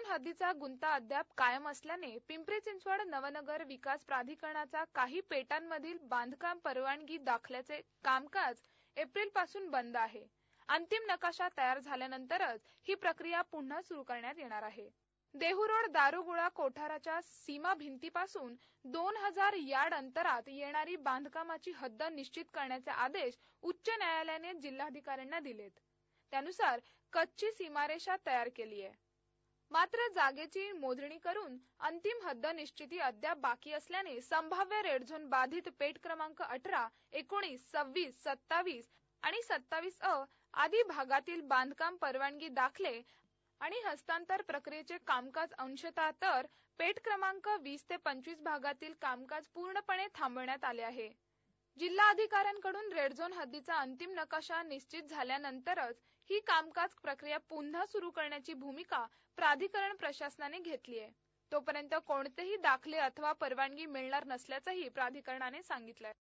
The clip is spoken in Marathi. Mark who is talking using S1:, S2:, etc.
S1: रेड हद्दीचा गुंता अद्याप कायम असल्याने पिंपरी चिंचवड नवनगर विकास प्राधिकरणाचा काही पेटांमधील बांधकाम परवानगी दाखल्याचे कामकाज एप्रिलपासून बंद आहे. अंतिम नकाशा तयार झाल्यानंतरच ही प्रक्रिया पुन्हा सुरू करण्यात येणार आहे. देहूरोड दारुगोळा कोठाराच्या सीमा भिंतीपासून दोन हजार यार्ड अंतरात येणारी बांधकामाची हद्द निश्चित करण्याचे आदेश उच्च न्यायालयाने जिल्हाधिकाऱ्यांना दिलेत. त्यानुसार कच्ची सीमारेषा तयार केली आहे मात्र जागेची मोजणी करून अंतिम हद्द निश्चिती अद्याप बाकी असल्याने संभाव्य रेडझोन बाधित पेठ क्रमांक अठरा एकोणीस सव्वीस सत्तावीस आणि सत्तावीस अ आदी भागातील बांधकाम परवानगी दाखले आणि हस्तांतर प्रक्रियेचे कामकाज अंशतः तर पेठ क्रमांक वीस ते पंचवीस भागातील कामकाज पूर्णपणे थांबवण्यात आले आहे. जिल्हाधिकाऱ्यांकडून रेड झोन हद्दीचा अंतिम नकाशा निश्चित झाल्यानंतरच ही कामकाज प्रक्रिया पुन्हा सुरू करण्याची भूमिका प्राधिकरण प्रशासनाने घेतली आहे. तोपर्यंत कोणतेही दाखले अथवा परवानगी मिळणार नसल्याचंही प्राधिकरणाने सांगितलंय.